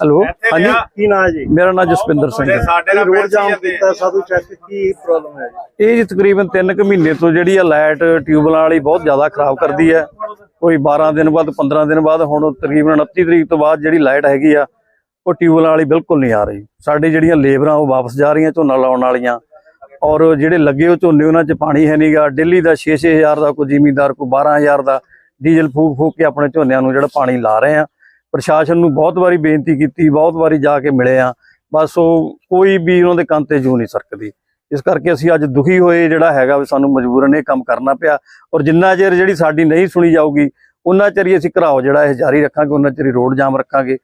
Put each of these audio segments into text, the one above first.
Hello? ਹਾਂਜੀ। ਕੀ ਨਾਂ ਹੈ ਜੀ? ਮੇਰਾ ਨਾਮ ਜਸਪਿੰਦਰ ਸਿੰਘ ਹੈ। ਸਾਡੇ ਨਾਲ ਰੋਡ ਜਾਮ ਕੀਤਾ ਸਾਧੂ ਚੱਕ ਕੀ ਪ੍ਰੋਬਲਮ ਹੈ ਜੀ? ਇਹ ਜੀ ਤਕਰੀਬਨ 3 ਕੁ ਮਹੀਨੇ ਤੋਂ ਜਿਹੜੀ ਆ ਲਾਈਟ ਟਿਊਬਲਾਂ ਵਾਲੀ ਬਹੁਤ ਜ਼ਿਆਦਾ ਖਰਾਬ ਕਰਦੀ ਹੈ। ਕੋਈ 12 ਦਿਨ ਬਾਅਦ 15 ਦਿਨ ਬਾਅਦ ਹੁਣ ਤਕਰੀਬਨ 29 ਤਰੀਕ ਤੋਂ ਬਾਅਦ ਜਿਹੜੀ ਲਾਈਟ ਹੈਗੀ ਆ ਉਹ ਟਿਊਬਲਾਂ ਵਾਲੀ ਬਿਲਕੁਲ ਨਹੀਂ ਆ ਰਹੀ। ਸਾਡੇ ਜਿਹੜੀਆਂ ਲੇਬਰਾਂ ਉਹ ਵਾਪਸ ਜਾ ਰਹੀਆਂ ਝੋਨਾ ਲਾਉਣ ਵਾਲੀਆਂ। ਔਰ ਜਿਹੜੇ ਲੱਗੇ ਉਹ ਝੋਨੇ ਉਹਨਾਂ 'ਚ ਪਾਣੀ ਹੈ ਨਹੀਂਗਾ ਡੇਲੀ ਦਾ 6-6000 ਦਾ ਕੋਈ ਜ਼ਿਮੀਂਦਾਰ ਕੋਈ 12000 ਦਾ ਡੀਜ਼ਲ ਫੂਕ ਫੂਕ ਕੇ ਆਪਣੇ ਝੋਨਿਆਂ ਨੂੰ ਜਿਹੜਾ ਪਾਣੀ ਲਾ ਰਹੇ ਆ। ਪ੍ਰਸ਼ਾਸਨ ਨੂੰ ਬਹੁਤ ਵਾਰੀ ਬੇਨਤੀ ਕੀਤੀ ਬਹੁਤ ਵਾਰੀ ਜਾ ਕੇ ਮਿਲੇ ਆ ਬਸ ਉਹ ਕੋਈ ਵੀ ਉਹਨਾਂ ਦੇ ਕੰਨ ਤੇ ਜੂ ਨਹੀਂ ਸਰਕਦੀ। ਇਸ ਕਰਕੇ ਅਸੀਂ ਅੱਜ ਦੁਖੀ ਹੋਏ ਜਿਹੜਾ ਹੈਗਾ ਵੀ ਸਾਨੂੰ ਮਜਬੂਰਨ ਇਹ ਕੰਮ ਕਰਨਾ ਪਿਆ ਔਰ ਜਿੰਨਾ ਚਿਰ ਜਿਹੜੀ ਸਾਡੀ ਨਹੀਂ ਸੁਣੀ ਜਾਊਗੀ ਉਹਨਾਂ ਚਿਰ ਅਸੀਂ ਘਰਾਓ ਜਿਹੜਾ ਇਹ ਜਾਰੀ ਰੱਖਾਂਗੇ ਉਹਨਾਂ ਚਿਰ ਰੋਡ ਜਾਮ ਰੱਖਾਂਗੇ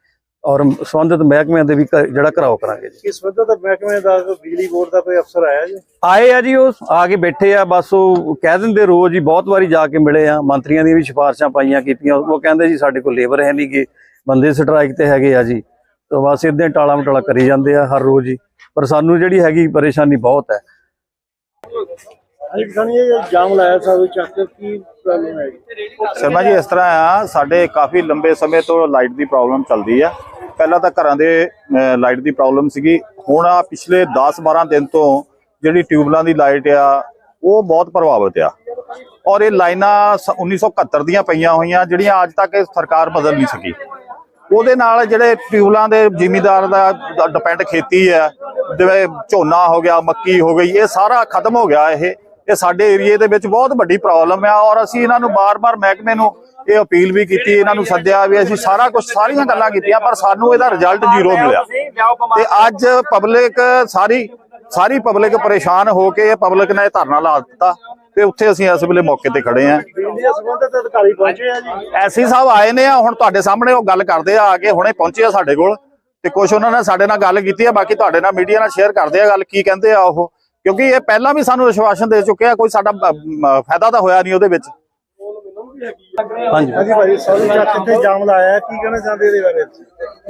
ਔਰ ਸੰਬੰਧਿਤ ਮਹਿਕਮਿਆਂ ਦੇ ਵੀ ਜਿਹੜਾ ਘਰਾਓ ਕਰਾਂਗੇ ਜੀ। ਕਿਸ ਵਜ੍ਹਾ ਦਾ ਮਹਿਕਮੇ ਦਾ ਬਿਜਲੀ ਬੋਰਡ ਦਾ ਕੋਈ ਅਫਸਰ ਆਇਆ ਜੀ? ਆਏ ਆ ਜੀ ਉਹ ਆ ਕੇ ਬੈਠੇ ਆ ਬਸ ਉਹ ਕਹਿ ਦਿੰਦੇ ਰੋਜ਼ ਹੀ ਬਹੁਤ ਵਾਰੀ ਜਾ ਕੇ ਮਿਲੇ ਆ ਮੰਤਰੀਆਂ ਦੀਆਂ ਵੀ ਸਿਫਾਰਸ਼ਾਂ ਪਾਈਆਂ ਕੀਤੀਆਂ ਉਹ ਕਹਿੰਦੇ ਜੀ ਸਾਡੇ ਕੋਲ ਲੇਬਰ ਹੈ ਨਹੀਂਗੇ ਬੰਦੇ ਸਟ੍ਰਾਈਕ ਤੇ ਹੈਗੇ ਆ ਜੀ। ਤਾਂ ਬਸ ਇਦਾਂ ਟਾਲਾ ਮਟਾਲਾ ਕਰੀ ਜਾਂਦੇ ਆ ਹਰ ਰੋਜ਼ ਹੀ। ਪਰ ਸਾਨੂੰ ਜਿਹੜੀ ਹੈਗੀ ਪਰੇਸ਼ਾਨੀ ਬਹੁਤ ਹੈ। ਹਾਂਜੀ ਕਿਸਾਨੀ ਇਹ ਜਾਮ ਲਾਇਆ ਸਾਧੂ ਚੱਕ ਕੀ ਪ੍ਰੋਬਲਮ ਹੈ? ਜੀ ਸ਼ਰਮਾ ਜੀ ਇਸ ਤਰ੍ਹਾਂ ਆ ਸਾਡੇ ਕਾਫੀ ਲੰਬੇ ਸਮੇਂ ਤੋਂ ਲਾਈਟ ਦੀ ਪ੍ਰੋਬਲਮ ਚੱਲਦੀ ਆ। ਪਹਿਲਾਂ ਤਾਂ ਘਰਾਂ ਦੇ ਲਾਈਟ ਦੀ ਪ੍ਰੋਬਲਮ ਸੀਗੀ। ਹੁਣ ਆ ਪਿਛਲੇ 10-12 ਦਿਨ ਤੋਂ ਜਿਹੜੀ ਟਿਊਬਲਾਂ ਦੀ ਲਾਈਟ ਆ ਉਹ ਬਹੁਤ ਪ੍ਰਭਾਵਿਤ ਆ। ਔਰ ਇਹ ਲਾਈਨਾਂ ਸ- 1971 ਦੀਆਂ ਪਈਆਂ ਹੋਈਆਂ ਜਿਹੜੀਆਂ ਅੱਜ ਤੱਕ ਸਰਕਾਰ ਬਦਲ ਨਹੀਂ ਸਕੀ। ਉਹਦੇ ਨਾਲ ਜਿਹੜੇ ਟਿਊਬਲਾਂ ਦੇ ਜ਼ਿਮੀਦਾਰ ਦਾ ਡਿਪੈਂਡ ਖੇਤੀ ਹੈ ਜਿਵੇਂ ਝੋਨਾ ਹੋ ਗਿਆ ਮੱਕੀ ਹੋ ਗਈ ਇਹ ਸਾਰਾ ਖਤਮ ਹੋ ਗਿਆ ਇਹ। ਇਹ ਸਾਡੇ ਏਰੀਏ ਦੇ ਵਿੱਚ ਬਹੁਤ ਵੱਡੀ ਪ੍ਰੋਬਲਮ ਆ ਔਰ ਅਸੀਂ ਇਹਨਾਂ ਨੂੰ ਬਾਰ-ਬਾਰ ਮਹਿਕਮੇ ਨੂੰ ਇਹ ਅਪੀਲ ਵੀ ਕੀਤੀ ਇਹਨਾਂ ਨੂੰ ਸੱਦਿਆ ਵੀ ਅਸੀਂ ਸਾਰਾ ਕੁਝ ਸਾਰੀਆਂ ਗੱਲਾਂ ਕੀਤੀਆਂ ਪਰ ਸਾਨੂੰ ਇਹਦਾ ਰਿਜ਼ਲਟ ਜ਼ੀਰੋ ਮਿਲਿਆ। ਤੇ ਅੱਜ ਪਬਲਿਕ ਸਾਰੀ ਸਾਰੀ ਪਬਲਿਕ ਪਰੇਸ਼ਾਨ ਹੋ ਕੇ ਇਹ ਪਬਲਿਕ ਨੇ ਧਰਨਾ ਲਾ ਦਿੱਤਾ ਤੇ ਉੱਥੇ ਅਸੀਂ ਇਸ ਵੇਲੇ ਮੌਕੇ ਤੇ ਖੜੇ ਆਂ ਦੇ ਸੰਬੰਧਿਤ ਅਧਿਕਾਰੀ ਪਹੁੰਚੇ ਆ ਜੀ। ਐਸੀ ਸਾਹਿਬ ਆਏ ਨੇ ਆ ਹੁਣ ਤੁਹਾਡੇ ਸਾਹਮਣੇ ਉਹ ਗੱਲ ਕਰਦੇ ਆ ਆ ਕੇ ਹੁਣੇ ਪਹੁੰਚੇ ਆ ਸਾਡੇ ਕੋਲ ਤੇ ਕੁਝ ਉਹਨਾਂ ਨੇ ਸਾਡੇ ਨਾਲ ਗੱਲ ਕੀਤੀ ਆ ਬਾਕੀ ਤੁਹਾਡੇ ਨਾਲ ਮੀਡੀਆ ਨਾਲ ਸ਼ੇਅਰ ਕਰਦੇ ਆ ਗੱਲ ਕੀ ਕਹਿੰਦੇ ਆ ਉਹ। ਕਿਉਂਕਿ ਇਹ ਪਹਿਲਾਂ ਵੀ ਸਾਨੂੰ ਵਿਸ਼ਵਾਸਨ ਦੇ ਚੁੱਕੇ ਆ ਕੋਈ ਸਾਡਾ ਫਾਇਦਾ ਤਾਂ ਹੋਇਆ ਨਹੀਂ ਉਹਦੇ ਵਿੱਚ। ਹਾਂਜੀ। ਹਾਂਜੀ ਭਾਈ ਸਾਧੂ ਚੱਕ ਤੇ ਜਾਮ ਲਾਇਆ ਹੈ, ਕੀ ਕਹਿਣਾ ਚਾਹੁੰਦੇ ਇਹਦੇ ਬਾਰੇ?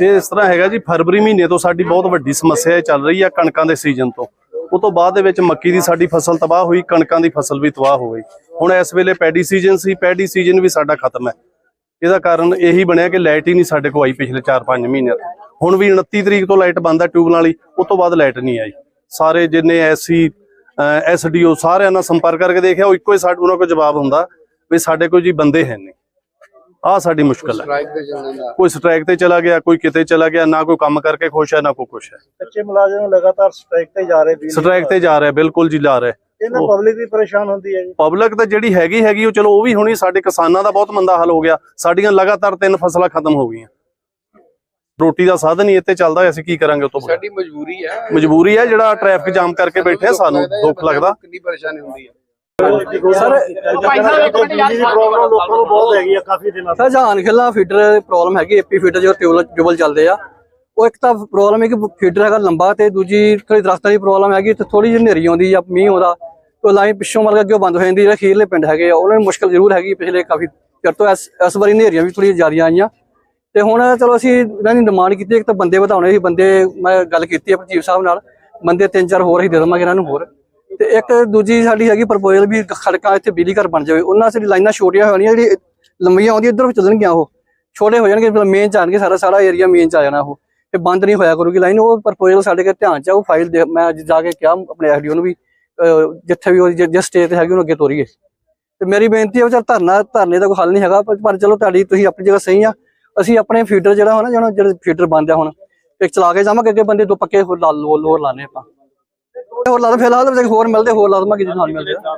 ਇਹ ਇਸ ਤਰ੍ਹਾਂ ਹੈਗਾ ਜੀ ਫਰਵਰੀ ਮਹੀਨੇ ਤੋਂ ਸਾਡੀ ਬਹੁਤ ਵੱਡੀ ਸਮੱਸਿਆ ਚੱਲ ਰਹੀ ਆ ਕਣਕਾਂ ਦੇ ਸੀਜ਼ਨ ਤੋਂ। ਉਹ ਤੋਂ ਬਾਅਦ ਦੇ ਵਿੱਚ ਮੱਕੀ ਦੀ ਸਾਡੀ ਫਸਲ ਤਬਾਹ ਹੋਈ, ਕਣਕਾਂ ਦੀ ਫਸਲ ਵੀ ਤਬਾਹ ਹੋ ਗਈ। ਹੁਣ ਇਸ ਵੇਲੇ ਪੈਡੀ ਸੀਜ਼ਨ ਸੀ, ਪੈਡੀ ਸੀਜ਼ਨ ਵੀ ਸਾਡਾ ਖਤਮ ਹੈ। ਇਹਦਾ ਕਾਰਨ ਇਹੀ ਬਣਿਆ ਕਿ ਲਾਈਟ ਹੀ ਨਹੀਂ ਸਾਡੇ ਕੋਲ ਆਈ ਪਿਛਲੇ 4-5 ਮਹੀਨਿਆਂ ਤੋਂ। ਹੁਣ ਵੀ 29 ਤਰੀਕ ਤੋਂ ਲਾਈਟ ਬੰਦ ਹੈ ਟਿਊਬਲਾਂ ਵਾਲੀ, ਉਸ ਤੋਂ ਬਾਅਦ ਲਾਈਟ ਨਹੀਂ ਆਈ। ਸਾਰੇ ਜਿੰਨੇ ਐਸਸੀ ਐਸਡੀਓ ਸਾਰਿਆਂ ਨਾਲ ਸੰਪਰਕ ਕਰਕੇ ਦੇਖਿਆ, ਉਹ ਇੱਕੋ ਹੀ ਸਾਡੇ ਉਹਨਾਂ ਕੋਲ ਜਵਾਬ ਹੁੰਦਾ ਵੀ ਸਾਡੇ ਕੋਲ ਜੀ ਬੰਦੇ ਹੈ ਨਹੀਂ। ਆਹ ਸਾਡੀ ਮੁਸ਼ਕਲ ਹੈ। ਕੋਈ ਸਟ੍ਰਾਈਕ ਤੇ ਚਲਾ ਗਿਆ ਕੋਈ ਕਿਤੇ ਚਲਾ ਗਿਆ ਨਾ ਕੋਈ ਕੰਮ ਕਰਕੇ ਖੁਸ਼ ਹੈ ਨਾ ਕੋਈ ਖੁਸ਼ ਹੈ। ਕੱਚੇ ਮੁਲਾਜ਼ਮ ਲਗਾਤਾਰ ਸਟ੍ਰਾਈਕ ਤੇ ਜਾ ਰਹੇ ਸਟ੍ਰਾਈਕ ਤੇ ਜਾ ਰਿਹਾ ਬਿਲਕੁਲ ਜੀ ਲਾ ਰਿਹਾ। ਇਹਨਾਂ ਪਬਲਿਕ ਵੀ ਪਰੇਸ਼ਾਨ ਹੁੰਦੀ ਹੈ ਜੀ। ਪਬਲਿਕ ਤਾਂ ਜਿਹੜੀ ਹੈਗੀ ਹੈਗੀ ਉਹ ਚਲੋ ਉਹ ਵੀ ਹੋਣੀ ਸਾਡੇ ਕਿਸਾਨਾਂ ਦਾ ਬਹੁਤ ਮੰਦਾ ਹਾਲ ਹੋ ਗਿਆ। ਸਾਡੀਆਂ ਲਗਾਤਾਰ ਤਿੰਨ ਫਸਲਾਂ ਖਤਮ ਹੋ ਗਈਆਂ। ਰੋਟੀ ਦਾ ਸਾਧਨ ਹੀ ਇੱਥੇ ਚੱਲਦਾ ਅਸੀਂ ਕੀ ਕਰਾਂਗੇ ਉਹ ਤੋਂ ਬਗੈਰ? ਸਾਡੀ ਮਜਬੂਰੀ ਹੈ। ਮਜਬੂਰੀ ਹੈ ਜਿਹੜਾ ਟ੍ਰੈਫਿਕ ਜਾਮ ਕਰਕੇ ਬੈਠੇ ਆ, ਸਾਨੂੰ ਦੁੱਖ ਲੱਗਦਾ। ਕਿੰਨੀ ਪਰੇਸ਼ਾਨੀ ਹੁੰਦੀ ਹੈ। ਸਰ ਬਿਜਲੀ ਦੀ ਪ੍ਰੋਬਲਮ ਲੋਕਾਂ ਨੂੰ ਬਹੁਤ ਹੈਗੀ ਆ ਕਾਫੀ ਦਿਨਾਂ ਤੋਂ। Sir Jahan Khila feeder problem ਹੈਗੀ ਏਪੀ ਫੀਡਰ ਜੋ ਟਿਊਬਲ ਟਿਊਬਲ ਚੱਲਦੇ ਆ। ਉਹ ਇੱਕ ਤਾਂ ਪ੍ਰੋਬਲਮ ਹੈ ਕਿ ਫੀਡਰ ਹੈਗਾ ਲੰਬਾ ਤੇ ਦੂਜੀ ਥੋੜੀ ਦਰਖਤਾਂ ਦੀ ਪ੍ਰੋਬਲਮ ਹੈਗੀ ਤੇ ਥੋੜੀ ਜਿਹੀ ਹਨੇਰੀ ਆਉਂਦੀ ਜਾਂ ਮੀਂਹ ਆਉਂਦਾ ਤੇ ਲਾਈਨ ਪਿੱਛੋਂ ਮਤਲਬ ਅੱਗੇ ਬੰਦ ਹੋ ਜਾਂਦੀ ਜਿਹੜੇ ਖੀਰਲੇ ਪਿੰਡ ਹੈਗੇ ਆ ਉਹਨਾਂ ਨੂੰ ਮੁਸ਼ਕਲ ਜ਼ਰੂਰ ਹੈਗੀ ਪਿਛਲੇ ਕਾਫੀ ਚਿਰ ਤੋਂ ਇਸ ਇਸ ਵਾਰੀ ਹਨੇਰੀਆਂ ਵੀ ਥੋੜੀ ਜ਼ਿਆਦੀਆਂ ਆਈਆਂ। ਤੇ ਹੁਣ ਚਲੋ ਅਸੀਂ ਇਹਨਾਂ ਦੀ ਡਿਮਾਂਡ ਕੀਤੀ ਇੱਕ ਤਾਂ ਬੰਦੇ ਵਧਾਉਣੇ ਸੀ ਬੰਦੇ ਮੈਂ ਗੱਲ ਕੀਤੀ ਹੈ ਚੀਫ ਸਾਹਿਬ ਨਾਲ ਬੰਦੇ ਤਿੰਨ ਚਾਰ ਹੋਰ ਅਸੀਂ ਦੇ ਦੇਵਾਂਗੇ ਇਹਨਾਂ ਨੂੰ ਹੋਰ। ਤੇ ਇੱਕ ਦੂਜੀ ਸਾਡੀ ਹੈਗੀ ਪ੍ਰਪੋਜ਼ਲ ਵੀ ਖੜਕਾ ਇੱਥੇ ਬਿਜਲੀ ਘਰ ਬਣ ਜਾਵੇ। ਉਹਨਾਂ ਸਾਡੀ ਲਾਈਨਾਂ ਛੋਟੀਆਂ ਹੋਣੀਆਂ, ਜਿਹੜੀ ਲੰਮੀਆਂ ਆਉਂਦੀਆਂ, ਇੱਧਰ ਚੱਲਣਗੀਆਂ ਉਹ। ਛੋਟੇ ਹੋ ਜਾਣਗੇ ਮੇਨ ਚ ਆਣਗੇ ਸਾਰਾ ਸਾਰਾ ਏਰੀਆ ਮੇਨ ਚ ਆ ਜਾਣਾ ਉਹ। ਤੇ ਬੰਦ ਨਹੀਂ ਹੋਇਆ ਕਰੂਗੀ ਲਾਈਨ, ਉਹ ਪ੍ਰਪੋਜ਼ਲ ਸਾਡੇ ਕੇ ਧਿਆਨ ਚ ਆ, ਉਹ ਫਾਈਲ ਮੈਂ ਅੱਜ ਜਾ ਕੇ ਕਿਹਾ ਆਪਣੇ ਐਸਡੀਓ ਨੂੰ ਵੀ ਜਿੱਥੇ ਵੀ ਉਹ ਜਿਸ ਸਟੇਜ ਤੇ ਹੈਗੀ ਉਹਨੂੰ ਅੱਗੇ ਤੋਰੀਏ। ਤੇ ਮੇਰੀ ਬੇਨਤੀ ਹੈ ਵੀ ਚੱਲ ਧਰਨਾ, ਧਰਨੇ ਦਾ ਕੋਈ ਹੱਲ ਨਹੀਂ ਹੈਗਾ, ਪਰ ਚਲੋ ਤੁਹਾਡੀ, ਤੁਸੀਂ ਆਪਣੀ ਜਗ੍ਹਾ ਸਹੀ ਆ। ਅਸੀਂ ਆਪਣੇ ਫੀਡਰ ਜਿਹੜਾ ਹੋਣਾ ਜਿਹੜਾ ਜਿਹੜੇ ਫੀਡਰ ਬੰਦ ਆ ਹੁਣ, ਇੱਕ ਚਲਾ ਕੇ ਜਾਵਾਂਗੇ, ਅੱਗੇ ਬੰਦੇ ਦੋ ਪੱਕੇ ਹੋਰ ਲਾ ਲੋ ਲੋਰ ਲਾਣੇ ਆਪਾਂ। ਹੋਰ ਲਾ ਦੋ ਫਿਲਹਾਲ ਤਾਂ ਹੋਰ ਮਿਲਦੇ ਹੋਰ ਲਾ ਦਵਾਂਗੇ ਜਿੰਨਾ ਮਿਲਦੇ ਆ।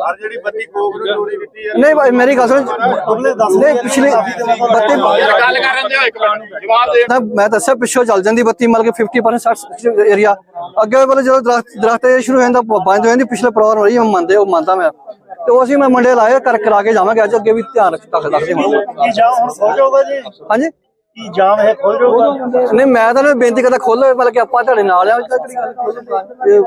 ਹਰ ਜਿਹੜੀ ਬੱਤੀ ਕੋਕ ਨੂੰ ਚੋਰੀ ਕੀਤੀ ਹੈ ਨਹੀਂ ਭਾਈ ਮੇਰੀ ਗੱਲ ਸੁਣ। ਨਹੀਂ ਪਿਛਲੇ ਬੱਤੀ ਗੱਲ ਕਰਨ ਦਿਓ ਇੱਕ ਮਿੰਟ। ਜਵਾਬ ਦੇ। ਨਾ ਮੈਂ ਦੱਸਿਆ ਪਿੱਛੋਂ ਚੱਲ ਜਾਂਦੀ ਬੱਤੀ ਮਤਲਬ ਕਿ 50% 60 ਏਰੀਆ ਅੱਗੇ ਵਾਲੇ ਜਦੋਂ ਦਰਖਤ ਦਰਖਤ ਇਹ ਸ਼ੁਰੂ ਹੋ ਜਾਂਦਾ ਬ- ਬੰਦ ਹੋ ਜਾਂਦੀ ਪਿਛਲੇ ਪ੍ਰੋਗਰਾਮ ਰਹੀ ਮੈਂ ਮੰਨਦੇ ਉਹ ਮੰਨਦਾ ਮੈਂ। ਤੇ ਉਹ ਅਸੀਂ ਮੈਂ ਮੰਡੇ ਲਾਏ ਕਰ ਕਰਾ ਕੇ ਜਾਵਾਂਗੇ ਅੱਜ ਅੱਗੇ ਵੀ ਧਿਆਨ ਰੱਖ ਰੱਖ- ਰੱਖਦੇ ਹਾਂ। ਕੀ ਜਾਮ ਹੁਣ ਖੁੱਲ ਜਾਊਗਾ ਜੀ? ਹਾਂਜੀ? ਕੀ ਜਾਮ ਹੈ? ਖੁੱਲ ਜਾਊਗਾ ਨਹੀਂ, ਮੈਂ ਤਾਂ ਨਾ ਬੇਨਤੀ ਕਰਦਾ ਖੋਲੋ ਮਤਲਬ ਕਿ ਆਪਾਂ ਤੁਹਾਡੇ ਨਾਲ ਆ ਅੱਜ ਗੱਲ ਖੋਲੋ